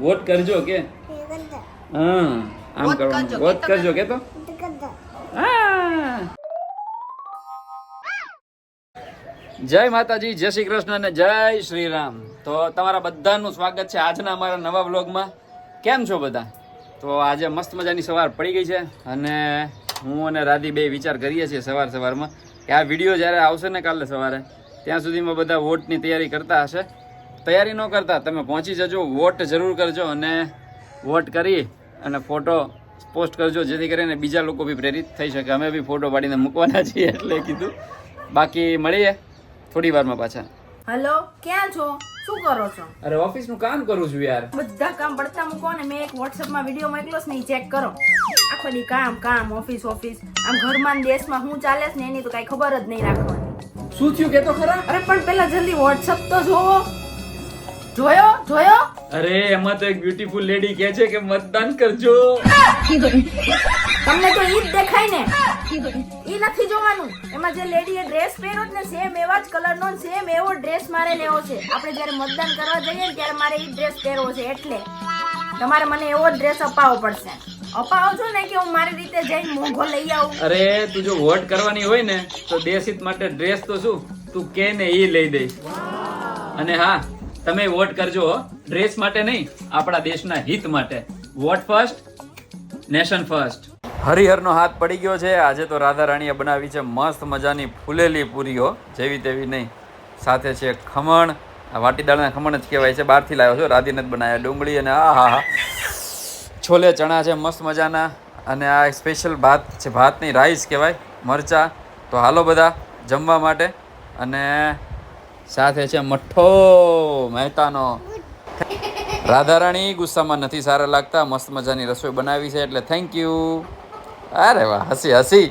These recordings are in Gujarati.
વોટ કરજો કે? હા આમ કરવાનું. વોટ કરજો કે તો? જય માતાજી જય શ્રી કૃષ્ણ અને જય શ્રી રામ. તો તમારા બધાનું સ્વાગત છે આજના અમારા નવા વ્લોગમાં. કેમ છો બધા? તો આજે મસ્ત મજાની સવાર પડી ગઈ છે અને હું અને રાધી બે વિચાર કરીએ છીએ સવાર સવારમાં કે આ વીડિયો જ્યારે આવશે ને કાલે સવારે ત્યાં સુધીમાં બધા વોટની તૈયારી કરતા હશે. તૈયારી ન કરતા તમે પહોંચી જજો વોટ જરૂર કરજો અને વોટ કરી અને ફોટો પોસ્ટ કરજો જેથી કરીને બીજા લોકો બી પ્રેરિત થઈ શકે. અમે બી ફોટો પાડીને મૂકવાના છીએ એટલે કીધું. બાકી મળીએ થોડી વારમાં પાછા. હેલો ક્યાં છો? શું કરો છો? અરે ઓફિસનું કામ કરું છું યાર. બધા કામ પડતા મૂકો ને મેં એક વોટ્સઅપમાં વિડિયો મોકલો છે ને ચેક કરો. આખો દી કામ કામ ઓફિસ ઓફિસ. આમ ઘરમાં દેશમાં શું ચાલે છે ને એની તો કઈ ખબર જ નહીં રાખવાની. શું થયું? કે તો ખરા? અરે પણ પેલા જલ્દી વોટ્સઅપ તો જોવો. જોયો? જોયો? અરે એમાં તો એક બ્યુટીફુલ લેડી કહે છે કે મતદાન કરજો. તમને તો ઈ જ દેખાય ને. ઈ નથી જોવાનું. એમાં જે લેડીએ ડ્રેસ પહેર્યો ને સેમ એવા જ કલરનો સેમ એવો ડ્રેસ મારે લેવો છે. આપણે જ્યારે મતદાન કરવા જઈએ ને ત્યારે મારે ઈ ડ્રેસ પહેરવો છે. એટલે તમારે મને એવો ડ્રેસ અપાવવો પડશે. અપાવો છો ને કે હું મારી રીતે જઈને મોંઘો લઈ આવું? અરે તું જો વોટ કરવાની હોય ને તો દેશ હિત માટે ડ્રેસ તો શું? તું કે ને એ લઈ દઈશ. અને હા તમે વોટ કરજો ડ્રેસ માટે નહીં, આપણા દેશના હિત માટે. વોટ ફર્સ્ટ નેશન ફર્સ્ટ હરિહરનો હાથ પડી ગયો છે. આજે તો રાધા રાણીએ બનાવી છે મસ્ત મજાની ફૂલેલી પૂરીઓ. જેવી તેવી નહીં. સાથે છે ખમણ. આ વાટીદાળના ખમણ જ કહેવાય છે. બહારથી લાવ્યો છો. રાધીને જ બનાવ્યા. ડુંગળી અને આ, હા હા. છોલે, ચણા છે, મસ્ત મજાના. અને આ સ્પેશિયલ ભાત છે. ભાતની રાઈસ કહેવાય. મરચા. તો હાલો બધા જમવા માટે. અને સાથે છે મઠ્ઠો મહેતાનો. રાધારાણી ગુસ્સામાં નથી સારા લાગતા મસ્ત મજાની રસોઈ બનાવી છે એટલે થેન્ક યુ અરે વાહ હસી હસી.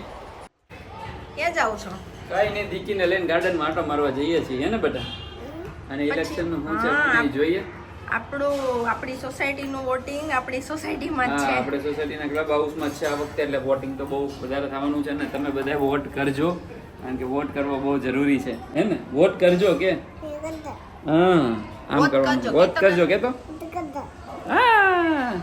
કે જાવ છો? કઈ નહીં દીકીને લઈને ગાર્ડનમાં આટો મારવા જઈએ છીએ ને બેટા અને ઇલેક્શનનું શું છે હા. જોઈએ. આપણું આપણી સોસાયટીનું વોટિંગ આપણી સોસાયટીમાં જ હા છે. આપણે સોસાયટીના ક્લબ હાઉસમાં છે આ વખતે એટલે વોટિંગ તો બહુ વધારે થવાનું છે ને તમે બધા વોટ કરજો. કારણ કે વોટ કરવો બહુ જરૂરી છે. હે ને? વોટ કરજો કે? હા આમ કરવાનું. વોટ કરજો કે તો હા.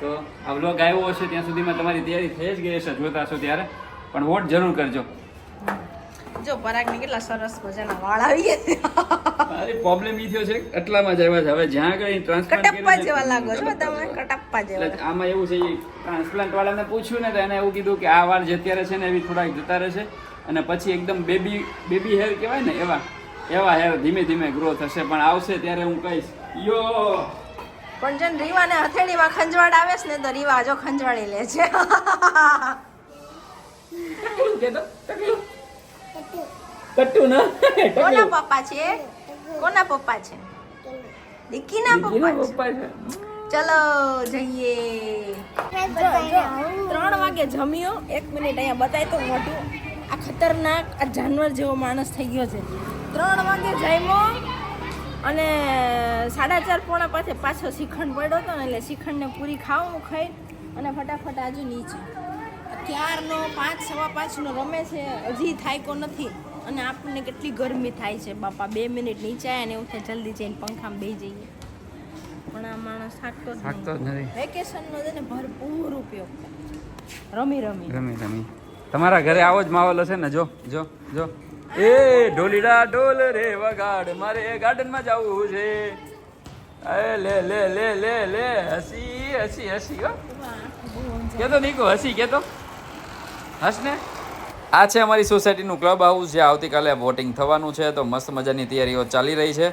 તો આ બ્લોગ આવ્યો હશે ત્યાં સુધીમાં તમારી તૈયારી થઈ જ ગઈ હશે જોતા હશો ત્યારે. પણ વોટ જરૂર કરજો. જો પરાગને કેટલા સરસ મજાના વાળ આવી ગયા અરે પ્રોબ્લેમ ઈ થયો છે એટલામાં જ આવ્યા હવે જ્યાં આગળ ટ્રાન્સપ્લાન્ટ કટપ્પા જેવા લાગો છો તમે કટપ્પા જેવા. એટલે આમાં એવું છે ટ્રાન્સપ્લાન્ટ વાળાને પૂછ્યું ને તો એને એવું કીધું કે આ વાળ જે અત્યારે છે ને એવી થોડાક જતા રહેશે. અને પછી એકદમ બેબી બેબી હેર કહેવાય ને એવા એવા હેર ધીમે ધીમે ગ્રો થશે. પણ આવશે ત્યારે હું કહીશ યો! પણ જેમ રીવાને હથેળીમાં ખંજવાળ આવે છે ને તો રીવા જો ખંજવાળી લે છે. કટ્ટુ ના કોના પપ્પા છે? કોના પપ્પા છે? દીકીના પપ્પા છે? પપ્પા છે. ચલો જઈએ. ત્રણ વાગે જમ્યો. એક મિનિટ અહીંયા બતાય તો મોટું આ ખતરનાક આ જાનવર જેવો માણસ થઈ ગયો છે. ત્રણ વાગે જમ્યો અને સાડા ચાર પોણા પાસે પાછો શ્રીખંડ પડ્યો હતો ને એટલે શ્રીખંડને પૂરી ખાવું ખાઈ અને ફટાફટ આજુ નીચે. ક્યારનો પાંચ સવા પાંચનો રમે છે હજી થાયકો નથી. અને આપણને કેટલી ગરમી થાય છે બાપા બે મિનિટ નીચે આવ્યા ને એવું થાય જલ્દી જઈને પંખામાં બેસી જઈએ. પણ આ માણસ થાકતો જ નથી. વેકેશનનો છે ને ભરપૂર ઉપયોગ. રમી રમી. રમી રમી. તમારા ઘરે આવો જ માહોલ હશે ને, જો જો જો. એ ઢોલીડા ઢોલ રે વગાડ, મારે એ ગાર્ડનમાં જવું છે. એ લે લે લે લે લે, હસી હસી હસી, હો. કેતો નીકો, હસી, કેતો? હસ ને? આ છે અમારી સોસાયટીનું ક્લબ હાઉસ, જે આવતીકાલે વોટિંગ થવાનું છે, તો મસ્ત મજાની તૈયારીઓ ચાલી રહી છે.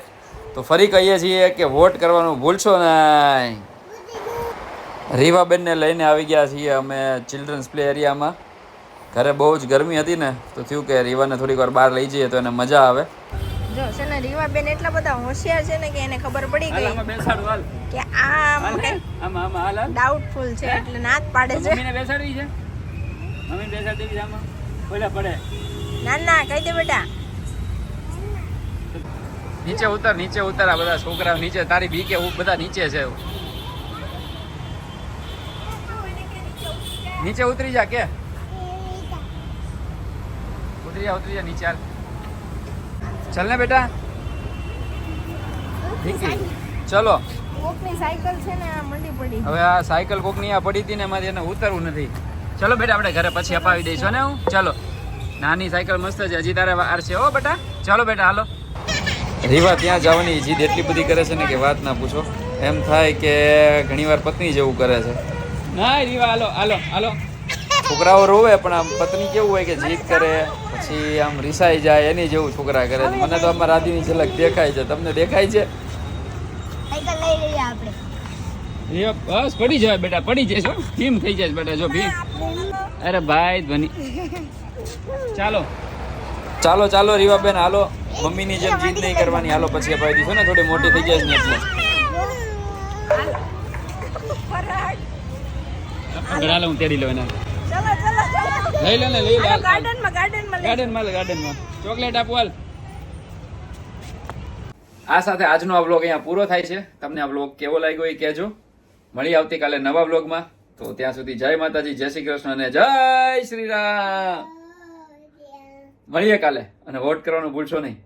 તો ફરી કહીએ છીએ કે વોટ કરવાનું ભૂલશો નહીં. રીવાબેનને લઈને આવી ગયા છીએ અમે ચિલ્ડ્રન્સ પ્લે એરિયામાં ઘરે બહુ જ ગરમી હતી ને તો થયું કે રીવાને થોડીક વાર બહાર લઈ જઈએ તો એને મજા આવે. જો છે ને રીવાબેન એટલા બધા હોશિયાર છે ને કે એને ખબર પડી ગઈ બેસાડું હાલ. કે આ આમ કંઈક આમાં આમાં હાલ હાલ. ડાઉટફુલ છે એટલે નાત પાડે છે. મમ્મીને બેસાડવી છે? મમ્મી બેસાડી દેવી આમાં? ઓલા પડે. ના ના કહી દે બેટા. નીચે ઉતર નીચે ઉતર આ બધા છોકરા નીચે. તારી બીકે બધા નીચે છે. નીચે ઉતરી જા કે. ઉતરી જા ઉતરી જા નીચે હાલ. ચાલ ને બેટા ચલો. કોકની સાયકલ છે ને મંડી પડી. હવે આ સાયકલ કોકની આ પડી હતી ને એમાંથી એને ઉતરવું નથી. ચલો બેટા આપણે ઘરે પછી અપાવી દઈશું ને હું? ચલો. નાની સાયકલ મસ્ત છે હજી તારે વાર છે ઓ બેટા. ચાલો બેટા હાલો. રીવા ત્યાં જવાની જીદ એટલી બધી કરે છે ને કે વાત ના પૂછો. એમ થાય કે ઘણીવાર પત્ની જેવું કરે છે. ના રીવા હાલો હાલો હાલો. છોકરાઓ રોવે પણ આમ પત્ની કેવું હોય કે જીદ કરે? પછી આમ રિસાઈ જાય એની જેવું છોકરા કરે છે. મને તો અમારા રાધીની ઝલક દેખાય છે. તમને દેખાય છે? સાયકલ લઈ લઈએ આપણે. રીવા બસ પડી જાય બેટા પડી જાય ભીમ થઈ જાય બેટા જો ભીમ. અરે ભાઈ ધ્વની. ચાલો. ચાલો ચાલો રીવાબેન હાલો. મમ્મીની જેમ જીદ નહીં કરવાની. હાલો પછી અપાવી દીધું ને થોડી મોટી થઈ જાય ને એટલે. હાલો હું તેડી લઉં એના. ચલો ચલો ચલો. લઈ લે ને લઈ લે. ગાર્ડનમાં ગાર્ડનમાં ગાર્ડન ગાર્ડનમાં ગાર્ડનમાં ચોકલેટ આપો હાલ. આ સાથે આજનો આ વ્લોગ અહીંયા પૂરો થાય છે. તમને આ વ્લોગ કેવો લાગ્યો એ કહેજો. મળી આવતીકાલે નવા વ્લોગમાં તો ત્યાં સુધી જય માતાજી જય શ્રી કૃષ્ણ અને જય શ્રી રામ. મળીએ કાલે. અને વોટ કરવાનું ભૂલશો નહીં.